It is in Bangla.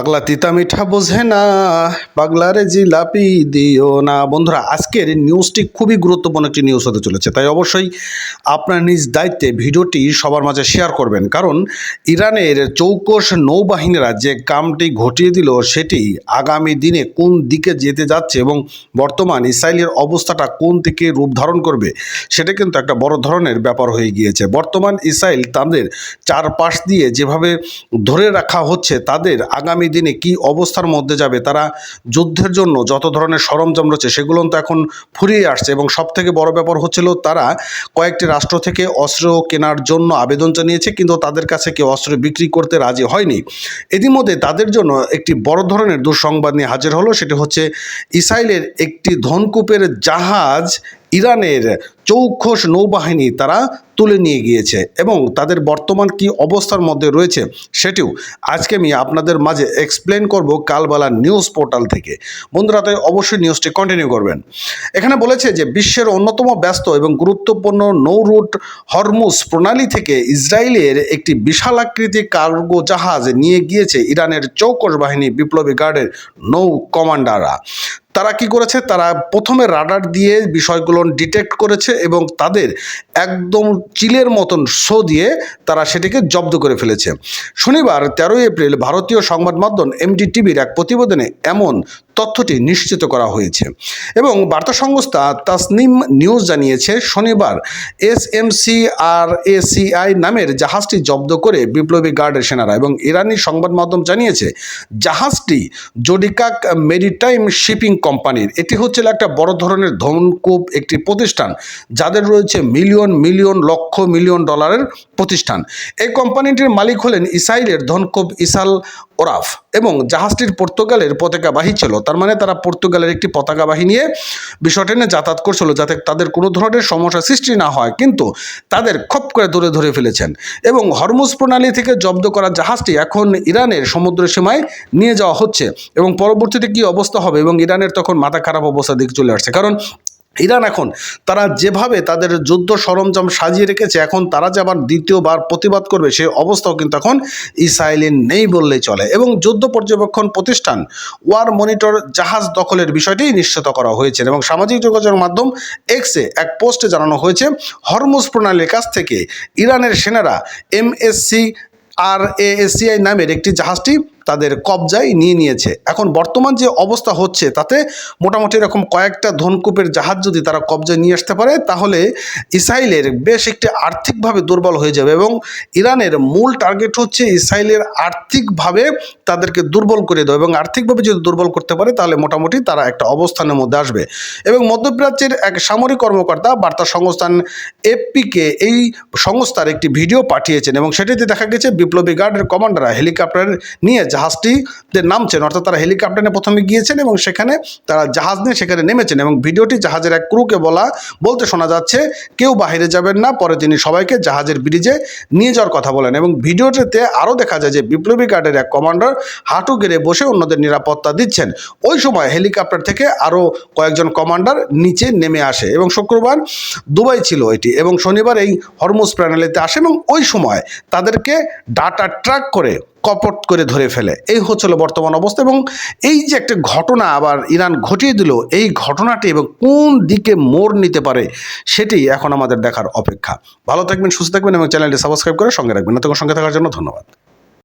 পাগলা তিতা মিঠা বোঝে না, পাগলারে জিলাপি দিও না। বন্ধুরা, আজকের নিউজটি খুবই গুরুত্বপূর্ণ একটি নিউজ হতে চলেছে, তাই অবশ্যই আপনার নিজ দায়িত্বে ভিডিওটি সবার মাঝে শেয়ার করবেন। কারণ ইরানের চৌকস নৌবাহিনীরা যে কামটি ঘটিয়ে দিল, সেটি আগামী দিনে কোন দিকে যেতে যাচ্ছে এবং বর্তমান ইসরায়েলের অবস্থাটা কোন দিকে রূপ ধারণ করবে, সেটা কিন্তু একটা বড় ধরনের ব্যাপার হয়ে গিয়েছে। বর্তমান ইসরায়েল তাদের চারপাশ দিয়ে যেভাবে ধরে রাখা হচ্ছে, তাদের আগামী দিনে কি অবস্থার মধ্যে যাবে? তারা যুদ্ধের জন্য যত ধরনের সরঞ্জাম রয়েছে, সেগুলো তো এখন ফুরিয়ে আসছে এবং সব থেকে বড় ব্যাপার হচ্ছিল তারা কয়েকটি রাষ্ট্র থেকে অস্ত্র কেনার জন্য আবেদন জানিয়েছে, কিন্তু তাদের কাছে কেউ অস্ত্র বিক্রি করতে রাজি হয়নি। ইতিমধ্যে তাদের জন্য একটি বড় ধরনের দুঃসংবাদ নিয়ে হাজির হলো, সেটি হচ্ছে ইসরায়েলের একটি ধনকূপের জাহাজ ইরানের চৌখস নৌবাহিনী তারা তুলে নিয়ে গিয়েছে এবং তাদের বর্তমান কি অবস্থার মধ্যে রয়েছে সেটিও আজকে আমি আপনাদের মাঝে এক্সপ্লেন করব কালবালা নিউজ পোর্টাল থেকে। বন্ধুরা, তাই অবশ্যই নিউজটি কন্টিনিউ করবেন। এখানে বলেছে যে, বিশ্বের অন্যতম ব্যস্ত এবং গুরুত্বপূর্ণ নৌ রুট হরমুজ প্রণালী থেকে ইসরায়েলের একটি বিশাল আকৃতির কার্গো জাহাজ নিয়ে গিয়েছে ইরানের চৌকস বাহিনী বিপ্লবী গার্ডের নৌ কমান্ডাররা। তারা কি করেছে? তারা প্রথমে রাডার দিয়ে বিষয়গুলো ডিটেক্ট করেছে এবং তাদের একদম চিলের মতন শো দিয়ে তারা সেটিকে জব্দ করে ফেলেছে। শনিবার তেরোই এপ্রিল ভারতীয় সংবাদ মাধ্যম এমডি টিভির এক প্রতিবেদনে এমন তথ্যটি নিশ্চিত করা হয়েছে। এবং বার্তা সংস্থা তাসনিম নিউজ জানিয়েছে, শনিবার S M C R ACI নামের জাহাজটি জব্দ করে বিপ্লবী গার্ডের সেনারা এবং ইরানি সংবাদ মাধ্যম জানিয়েছে, জাহাজটি জোডিকাক মেরিটাইম শিপিং কোম্পানির, এটি হচ্ছে একটা বড় ধরনের ধনকূপ একটি প্রতিষ্ঠান, যাদের রয়েছে মিলিয়ন মিলিয়ন, লক্ষ, মিলিয়ন ডলারের প্রতিষ্ঠান। এই কোম্পানিটির মালিক হলেন ইসাইলের ধনকূপ ইসাল ওরাফ এবং জাহাজটির পর্তুগালের পতাকাবাহী ছিল। তার মানে তারা পর্তুগালের একটি পতাকাবাহী নিয়ে বিষয়টি নিয়ে যাতায়াত করছিল যাতে তাদের কোনো ধরনের সমস্যা সৃষ্টি না হয়, কিন্তু তাদের খপ করে ধরে ধরে ফেলেছেন এবং হরমুজ প্রণালী থেকে জব্দ করা জাহাজটি এখন ইরানের সমুদ্র সীমায় নিয়ে যাওয়া হচ্ছে এবং পরবর্তীতে কি অবস্থা হবে এবং ইরানের তখন মাথা খারাপ অবস্থা দিকে চলে আসছে। কারণ ইরান এখন তারা যেভাবে তাদের যুদ্ধ সরঞ্জাম সাজিয়ে রেখেছে, এখন তারা যে আবার দ্বিতীয়বার প্রতিবাদ করবে, সে অবস্থাও কিন্তু এখন ইসরায়েলের নেই বললেই চলে। এবং যুদ্ধ পর্যবেক্ষণ প্রতিষ্ঠান ওয়ার মনিটর জাহাজ দখলের বিষয়টি নিশ্চিত করা হয়েছে। এবং সামাজিক যোগাযোগ মাধ্যম এক্সে এক পোস্টে জানানো হয়েছে, হরমুজ প্রণালীর কাছ থেকে ইরানের সেনারা এমএসসি আর এএসিআই নামের একটি জাহাজটি তাদের কবজায় নিয়ে নিয়েছে। এখন বর্তমান যে অবস্থা হচ্ছে, তাতে মোটামুটি এরকম কয়েকটা ধনকূপের জাহাজ যদি তারা কবজায় নিয়ে আসতে পারে, তাহলে ইসরায়েলের বেশ একটি আর্থিকভাবে দুর্বল হয়ে যাবে এবং ইরানের মূল টার্গেট হচ্ছে ইসরায়েলের আর্থিকভাবে তাদেরকে দুর্বল করে দেওয়া এবং আর্থিকভাবে যদি দুর্বল করতে পারে, তাহলে মোটামুটি তারা একটা অবস্থানের মধ্যে আসবে। এবং মধ্যপ্রাচ্যের এক সামরিক কর্মকর্তা বার্তা সংস্থান এফপিকে এই সংস্থার একটি ভিডিও পাঠিয়েছেন এবং সেটিতে দেখা গেছে বিপ্লবী গার্ডের কমান্ডাররা হেলিকপ্টার নিয়ে জাহাজটিতে নামছেন, অর্থাৎ তারা হেলিকপ্টারে প্রথমে গিয়েছেন এবং সেখানে তারা জাহাজ নিয়ে সেখানে নেমেছেন এবং ভিডিওটি জাহাজের এক ক্রুকে বলা, বলতে শোনা যাচ্ছে, কেউ বাইরে যাবেন না, পরে তিনি সবাইকে জাহাজের ব্রিজে নিয়ে যাওয়ার কথা বলেন এবং ভিডিওটিতে আরও দেখা যায় যে বিপ্লবী গার্ডের এক কমান্ডার হাঁটু গেড়ে বসে অন্যদের নিরাপত্তা দিচ্ছেন। ওই সময় হেলিকপ্টার থেকে আরও কয়েকজন কমান্ডার নিচে নেমে আসে এবং শুক্রবার দুবাই ছিল এটি এবং শনিবার এই হরমুজ প্যানেলিতে আসে এবং ওই সময় তাদেরকে ডাটা ট্র্যাক করে কপট করে ধরে ফেলে। এই হচ্ছিল বর্তমান অবস্থা এবং এই যে একটা ঘটনা আবার ইরান ঘটিয়ে দিল, এই ঘটনাটি এবং কোন দিকে মোড় নিতে পারে সেটি এখন আমাদের দেখার অপেক্ষা। ভালো থাকবেন, সুস্থ থাকবেন এবং চ্যানেলটি সাবস্ক্রাইব করে সঙ্গে রাখবেন। এতক্ষণ সঙ্গে থাকার জন্য ধন্যবাদ।